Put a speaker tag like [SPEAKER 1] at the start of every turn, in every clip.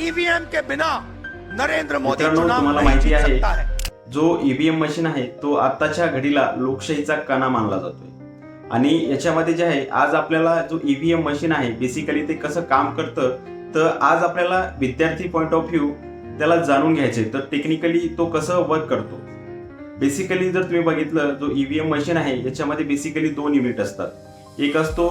[SPEAKER 1] EVM के बिना नरेंद्र मोदी
[SPEAKER 2] तुम्हाला माहिती आहे
[SPEAKER 1] सकता है।
[SPEAKER 2] जो ईव्हीएम मशीन आहे तो आताच्या घडीला लोकशाहीचा कणा मानला जातोय. आणि याच्यामध्ये जे आहे आज आपल्याला जो ईव्हीएम मशीन आहे बेसिकली ते कसं काम करतं तर आज आपल्याला विद्यार्थी पॉईंट ऑफ व्ह्यू त्याला जाणून घ्यायचे तर टेक्निकली तो कसं वर्क करतो? बेसिकली जर तुम्ही बघितलं जो ईव्हीएम मशीन आहे याच्यामध्ये बेसिकली दोन युनिट असतात. एक असतो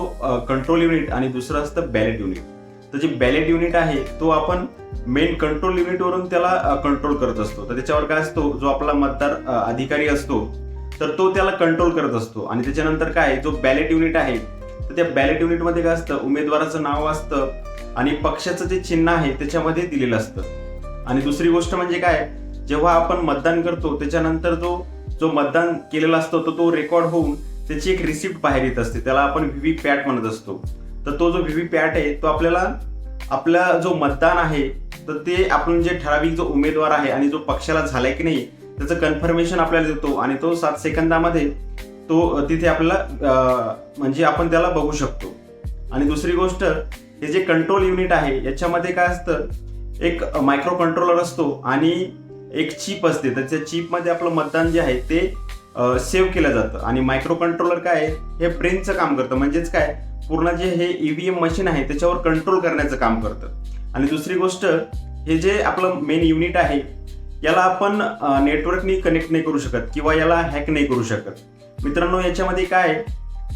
[SPEAKER 2] कंट्रोल युनिट आणि दुसरं असतं बॅलेट युनिट तर जे बॅलेट युनिट आहे तो आपण मेन कंट्रोल युनिटवरून त्याला कंट्रोल करत असतो. तर त्याच्यावर काय असतो? जो आपला मतदार अधिकारी असतो तर तो त्याला कंट्रोल करत असतो. आणि त्याच्यानंतर काय? जो बॅलेट युनिट आहे तर त्या बॅलेट युनिटमध्ये काय असतं? उमेदवाराचं नाव असतं आणि पक्षाचं जे चिन्ह आहे त्याच्यामध्ये दिलेलं असतं. आणि दुसरी गोष्ट म्हणजे काय? जेव्हा आपण मतदान करतो त्याच्यानंतर जो जो मतदान केलेला असतो तो तो रेकॉर्ड होऊन त्याची एक रिसिप्ट बाहेर येत असते. त्याला आपण व्हीव्ही पॅट म्हणत असतो. तर तो जो व्हीव्ही पॅट आहे तो आपल्याला आपला जो मतदान आहे तर ते आपण जे ठराविक जो उमेदवार आहे आणि जो पक्षाला झालाय की नाही त्याचं कन्फर्मेशन आपल्याला देतो आणि तो सात सेकंदामध्ये तो तिथे आपल्याला म्हणजे आपण त्याला बघू शकतो. आणि दुसरी गोष्ट हे जे कंट्रोल युनिट आहे याच्यामध्ये काय असतं एक मायक्रो कंट्रोलर असतो आणि एक चीप असते. तर त्या चीपमध्ये आपलं मतदान जे आहे ते सेव्ह केलं जातं. आणि मायक्रो कंट्रोलर काय आहे? हे ब्रेनचं काम करतं. म्हणजेच काय? पूर्ण जे हे ईव्हीएम मशीन आहे त्याच्यावर कंट्रोल करण्याचं काम करतं. आणि दुसरी गोष्ट हे जे आपलं मेन युनिट आहे याला आपण नेटवर्कनी कनेक्ट नाही करू शकत किंवा याला हॅक नाही करू शकत. मित्रांनो याच्यामध्ये काय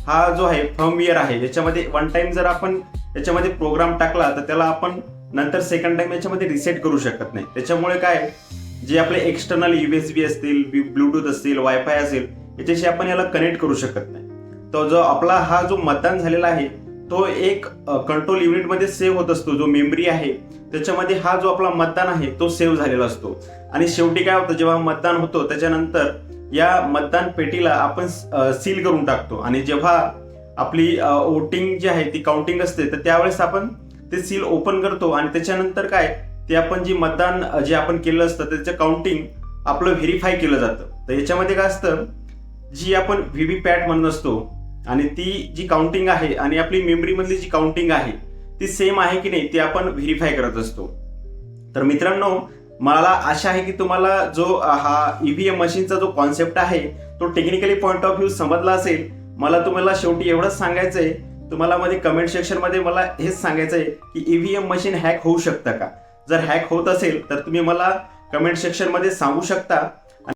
[SPEAKER 2] हा जो आहे फर्मवेअर आहे. याच्यामध्ये वन टाइम जर आपण याच्यामध्ये प्रोग्राम टाकला तर त्याला आपण नंतर सेकंड टाइम याच्यामध्ये रिसेट करू शकत नाही. त्याच्यामुळे काय? जे आपले एक्सटर्नल युएसबी असतील ब्लूटूथ असतील वायफाय असेल याच्याशी आपण याला कनेक्ट करू शकत नाही. तो जो आपला हा जो मतदान झालेला आहे तो एक कंट्रोल युनिटमध्ये सेव्ह होत असतो. जो मेमरी आहे त्याच्यामध्ये हा जो आपला मतदान आहे तो सेव्ह झालेला असतो. आणि शेवटी काय होतं जेव्हा मतदान होतो त्याच्यानंतर या मतदान पेटीला आपण सील करून टाकतो. आणि जेव्हा आपली वोटिंग जी आहे ती काउंटिंग असते तर त्यावेळेस आपण ते सील ओपन करतो. आणि त्याच्यानंतर काय ते आपण जी मतदान जे आपण केलं असतं त्याचं काउंटिंग आपलं व्हेरीफाय केलं जातं. तर याच्यामध्ये काय असतं जी आपण व्ही व्ही पॅट म्हणत असतो आणि ती जी काउंटिंग आहे आणि आपली मेमरीमधली जी काउंटिंग आहे ती सेम आहे की नाही ती आपण व्हेरीफाय करत असतो. तर मित्रांनो मला आशा आहे की तुम्हाला जो हा ईव्हीएम मशीनचा जो कॉन्सेप्ट आहे तो टेक्निकली पॉईंट ऑफ व्ह्यू समजला असेल. मला तुम्हाला शेवटी एवढंच सांगायचं आहे तुम्हाला मध्ये कमेंट सेक्शनमध्ये मला हेच सांगायचं आहे की ईव्हीएम मशीन हॅक होऊ शकतं का? जर हॅक होत असेल तर तुम्ही मला कमेंट सेक्शनमध्ये सांगू शकता.